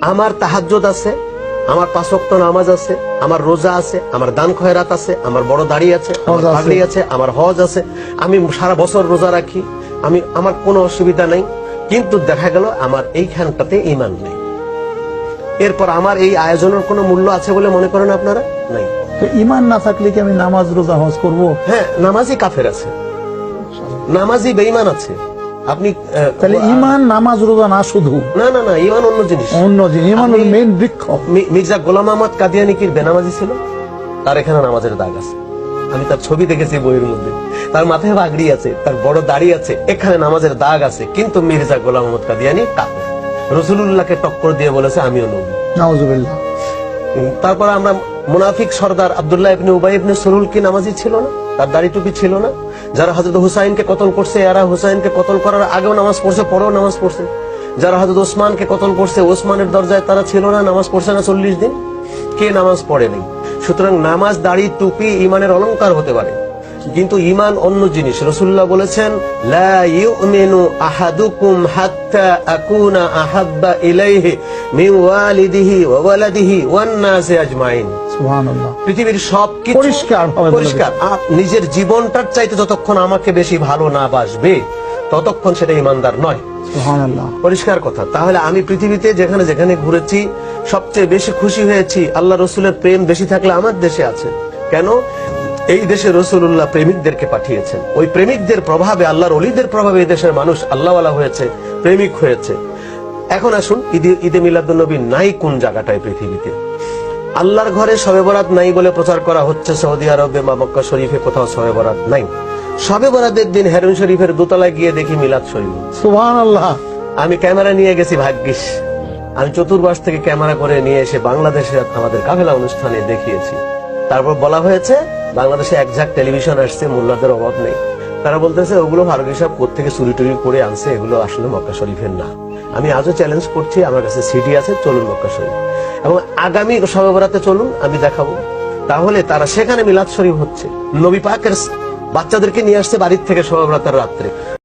আমার তাহাজ্জুদ আছে আমার পাঁচক্ত নামাজ আছে আমার রোজা আছে আমার দান খয়রাত আছে আমার বড় দাড়ি আছে আমার আছে। পাগড়ি আছে আমার হজ আছে আমি সারা বছর রোজা রাখি আমি আমার কোনো অসুবিধা নেই। কিন্তু দেখা গেল আমার এইখানটাতে ইমান নেই। এরপর আমার এই আয়োজনের কোনো মূল্য আছে বলে মনে করেন আপনারা? নাই। ইমান না থাকলে কি আমি নামাজ রোজা হজ করব? হ্যাঁ নামাজই কাফের আছে। নামাজই বেঈমান আছে। আপনি তাহলে ইমান নামাজ রোজা না শুধু? না না না ইমান অন্য জিনিস। অন্য জিনিস ইমান মেইন বৃক্ষ। মির্জা গোলাম আহমদ কাদিয়ানি কি বেনামাজি ছিল তার এখানে নামাজের দাগ আছে। আমি তার ছবি দেখেছি বইয়ের মধ্যে। তার মাথায় বাগড়ি আছে তার বড় দাড়ি আছে এখানে নামাজের দাগ আছে কিন্তু মির্জা গোলাম আহমদ কাদিয়ানি কাফের রসুলুল্লাহকে টক্কর দিয়ে বলেছে আমিও নবী। নাউজুবিল্লাহ। তারপর আমরা মুনাফিক সর্দার আবদুল্লাহ ইবনে উবাই ইবনে সরুল কি নামাজি ছিল না? তার দাড়ি টুপি ছিল না? যারা হযরত হুসাইনকে কতল করছে, এরা হুসাইনকে কতল করার আগেও নামাজ পড়ছে, পরেও নামাজ পড়ছে। যারা হযরত ওসমানকে কতল করছে, ওসমানের দরজায় তারা ছিল না, নামাজ পড়ছে না চল্লিশ দিন? কে নামাজ পড়ে নেই? সুতরাং নামাজ, দাড়ি, টুপি ইমানের অলংকার হতে পারে। কিন্তু ইমান অন্য জিনিস। রসুল্লাহ বলেছেন, লা ইউমিনু আহাদুকুম হাত্তা আকুনা আহাব্বা ইলাইহি মিন ওয়ালিদিহি ওয়া ওয়ালাদিহি ওয়ান নাসি আজমাইন। পৃথিবীর সব কিছু পরিষ্কার। নিজের জীবনটার চাইতে যতক্ষণ আমাকে বেশি ভালো না বাসবে ততক্ষণ সেটা ইমানদার নয়। পরিষ্কার কথা। তাহলে আমি পৃথিবীতে যেখানে যেখানে ঘুরেছি সবচেয়ে বেশি খুশি হয়েছি আল্লাহ রসুলের প্রেম বেশি থাকলে আমার দেশে আছে। কেন? এই দেশে রসুল্লাহ প্রেমিকদেরকে পাঠিয়েছেন। ওই প্রেমিকদের প্রভাবে আল্লাহর অলিদের প্রভাবে এই দেশের মানুষ আল্লাহওয়ালা হয়েছে প্রেমিক হয়েছে। এখন আসুন ঈদে ঈদে মিলাদুল্নবী নাই কোন জায়গাটায় পৃথিবীতে? আল্লাহর ঘরে শবে বরাত নাই বলে প্রচার করা হচ্ছে সৌদি আরবে বা মক্কা শরীফে কোথাও শবে বরাত নাই। শবে বরাতের দিন হেরুন শরীফের দোতলায় গিয়ে দেখি মিলাদ শরীফ। সুবহানাল্লাহ। আমি ক্যামেরা নিয়ে গেছি ভাগ্যিস। আমি চতুর্বাস থেকে ক্যামেরা করে নিয়ে এসে বাংলাদেশে আমাদের কাফেলা অনুষ্ঠানে দেখিয়েছি। তারপর বলা হয়েছে বাংলাদেশে একঝাক টেলিভিশন আসছে মোল্লাদের অভাব নেই। তারা বলতেছে, ওগুলো ফারুক সাহেব কোথেকে চুরি টুরি করে আনছে? এগুলো আসলে মক্কা শরীফের না। আমি আজও চ্যালেঞ্জ করছি, আমার কাছে সিডি আছে, চলুন মক্কা শরীফ। এবং আগামী সবেবরাতে চলুন, আমি দেখাবো। তাহলে তারা সেখানে মিলাদ শরীফ হচ্ছে। নবী পাকের বাচ্চাদেরকে নিয়ে আসছে বাড়ির থেকে সবেবরাতের রাত্রে।